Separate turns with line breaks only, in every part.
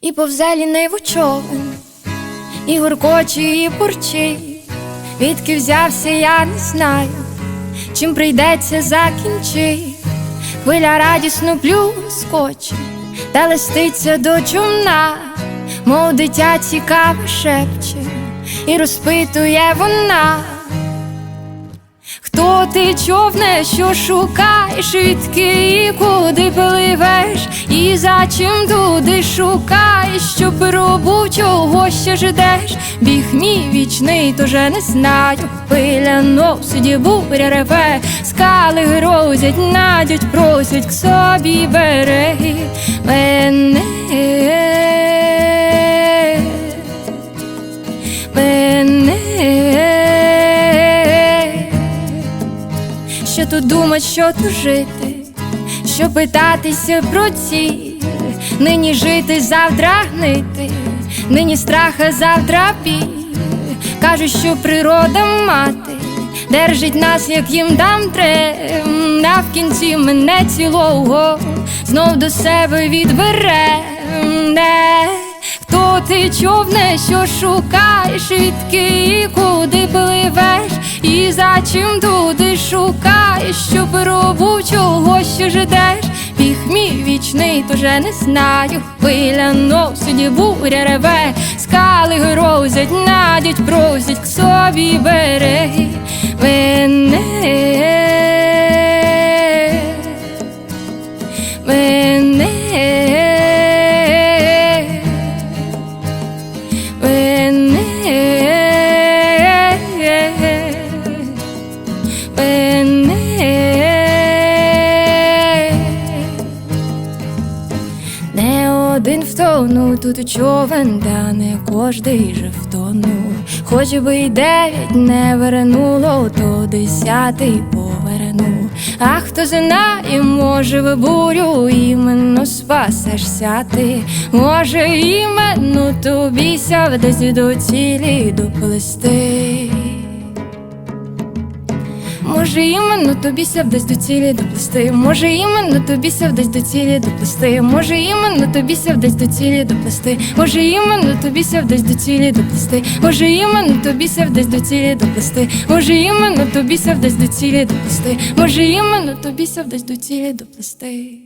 І повзе ліниву човен, і гуркоче, і бурчить, Відки взявся, я не знаю, чим прийдеться закінчить. Хвиля радісно плюскоче, та листиться до чумна, мов дитя цікаве шепче, і розпитує вона. Хто ти човне, що шукаєш, відки і куди пливеш, і за чим туди шукаєш, що пробув, чого ще ждеш, біг мій вічний, тоже не знаю. Хвиля носить, буря реве, скали грозять, надять, просять к собі береги. Мене думать, що тут жити, що питатися про ціль, нині жити, завтра гнити, нині страха, завтра біль. Кажуть, що природа мати держить нас, як їм дам трем, а в кінці мене цілого знов до себе відбере. Хто ти човне, що шукаєш, і куди пливеш, і за чим туди шукаєш, що пробув, чого ще ждеш, біг мій вічний, тоже не знаю. Хвиля носить, буря реве, скали грозять, надять, просять к собі береги. Мене один втонув тут човен, та не кожний же втонув. Хоч би й дев'ять не вернуло, то десятий повернув. А хто знає, може в бурю іменно спасешся ти, може іменно тобі десь до цілі доплести. Може, іменно тобі ся десь до цілі доплести, може, іменно тобі ся десь до цілі доплести, може, іменно тобі ся десь до цілі доплести, може, іменно тобі ся десь до цілі доплести, може, іменно тобі ся десь до цілі доплести, може, іменно тобі ся десь до цілі доплести, може, іменно тобі ся десь до цілі доплести.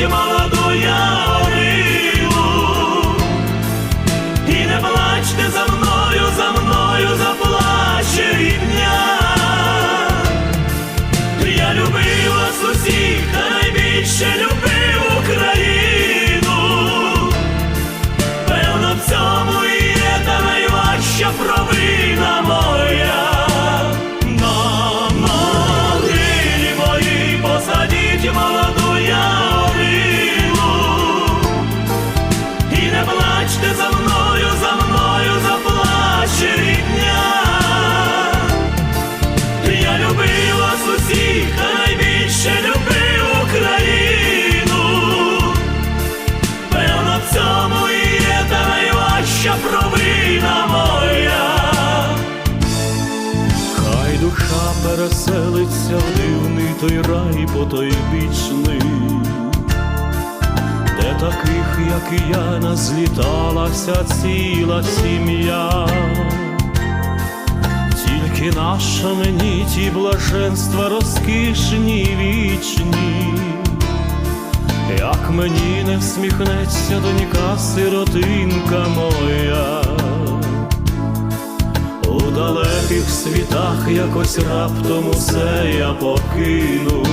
de Maladoia. Переселиться в дивний той рай потойбічний, де таких, як і я, назліталася ціла сім'я. Тільки наша мені ті блаженства розкішні вічні, як мені не всміхнеться донька сиротинка моя, у далеких світах якось раптом усе я покину,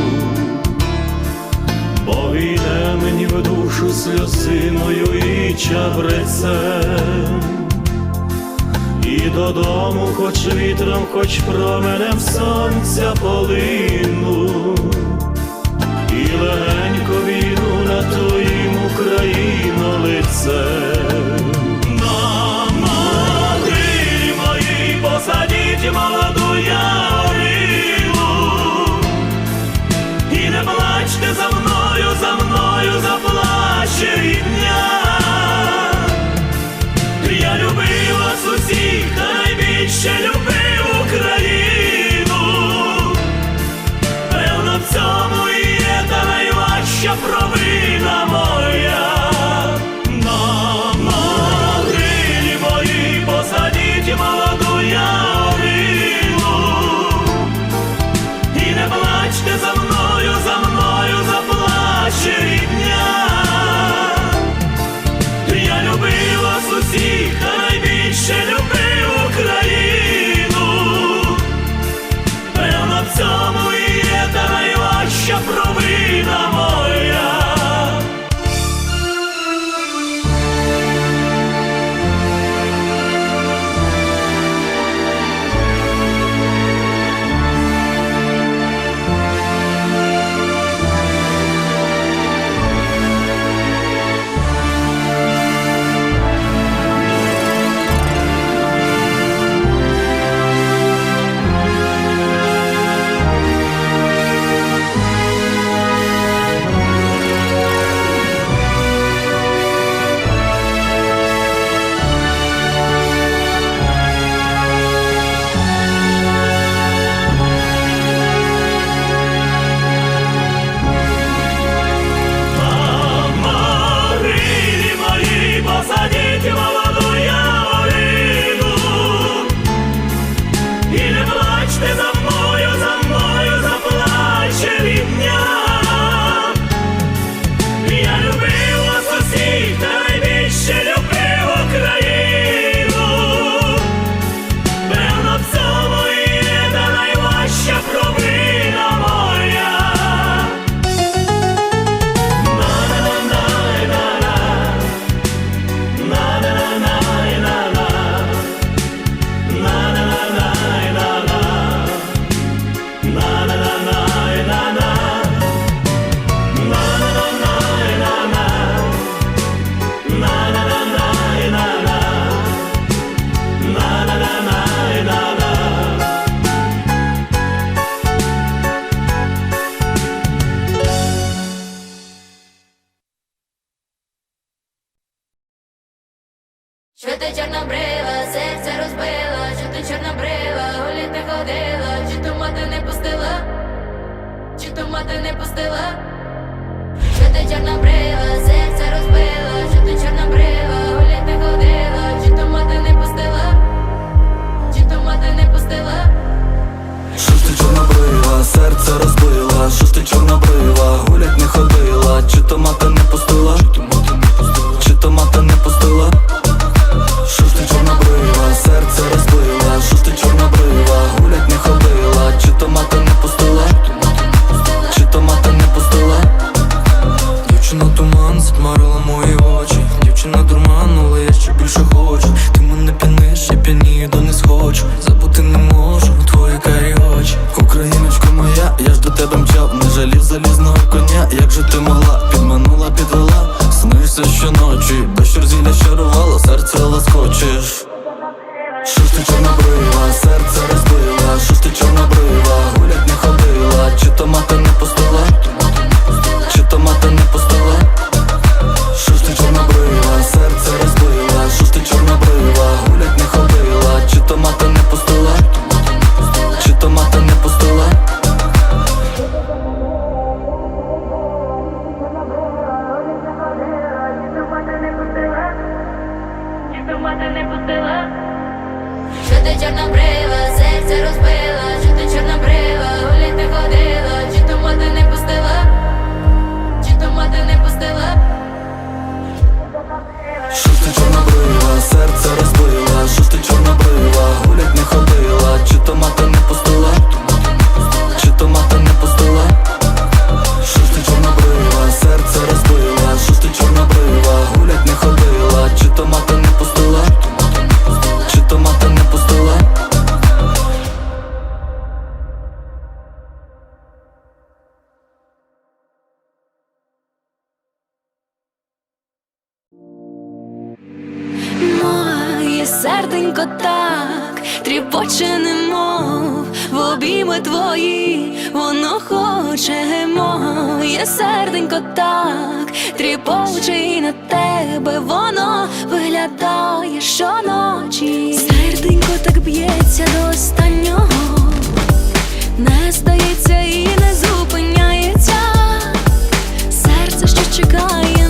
бо війне мені в душу сльозиною і чабрецем. І додому, хоч вітром, хоч променем сонця полину, і легенько війну на твоїм Україно лицем.
Що ти чорнобрива, серце розбила, що ти чорнобрива, гулять не ходила, чи то мати не пустила, чи то мати не пустила, що ти чорнобрива, серце розбила, що ти чорнобрива, гулять не ходила, чи то мати не пустила, чи то мати не пустила.
Що ж ти чорнобрива, серце розбила, що ж ти чорнобрива, гулять не ходила, чи то мати не пустила, чи то мати не пустила, щоночі Без чарувала, серце лоскочеш що ж пустила. Що ти чорнобрива, серце розбила, що ти чорнобрива,
гулять не ходила, чи то мати не пустила, чи то мати не пустила.
Що ж ти чорнобрива, серце розбила, що ж ти чорнобрива, гулять не ходила, чи то мати
і на тебе воно виглядає щоночі. Серденько так б'ється до останнього, не здається і не зупиняється. Серце, що чекає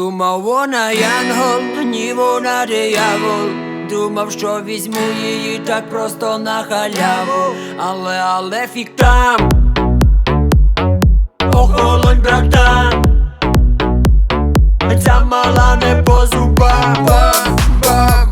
Думав вона янгол, ні вона диявол Думав, що візьму її так просто на халяву. Але, але фік там. Охолонь, братан. Ця мала не по зубам Бам,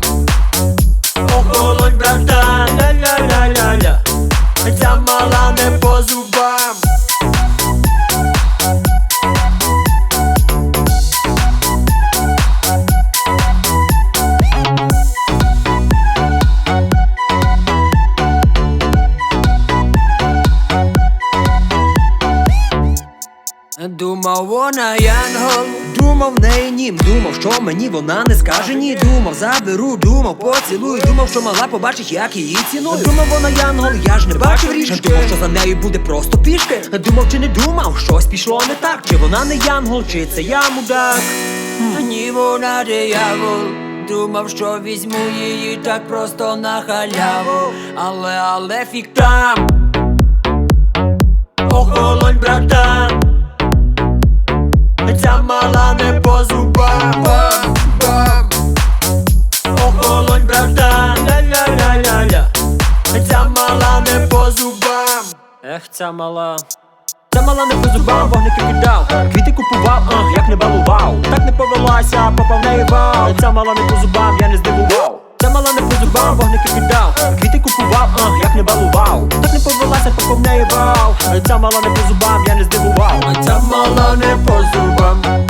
в нім, думав, що мені вона не скаже ні. Думав, заберу, думав, поцілую. Думав, що мала побачить, як її ціную Думав вона янгол, я ж не бачив річки Думав, що за нею буде просто пішки. Думав чи не думав, щось пішло не так. Чи вона не янгол, чи це я мудак?
Ні вона диявол. Думав, що візьму її так просто на халяву. Але, але фік там. Охолонь, братан Ця мала не по зубам Бам, бам братан Ля-ля-ля-ля-ля. Ця мала не по зубам Ех, ця мала.
Ця мала не по зубам, вогники кидав. Квіти купував, а, як не балував. Так не повелася, попав неї вау Ця мала не по зубам, я не здивував мала не позубав, вогники кидав. Квіти купував, а, як не балував. Так не повелася, попав в неї вау Ця мала не по зубам, я не здивував.
Ця мала не по зубам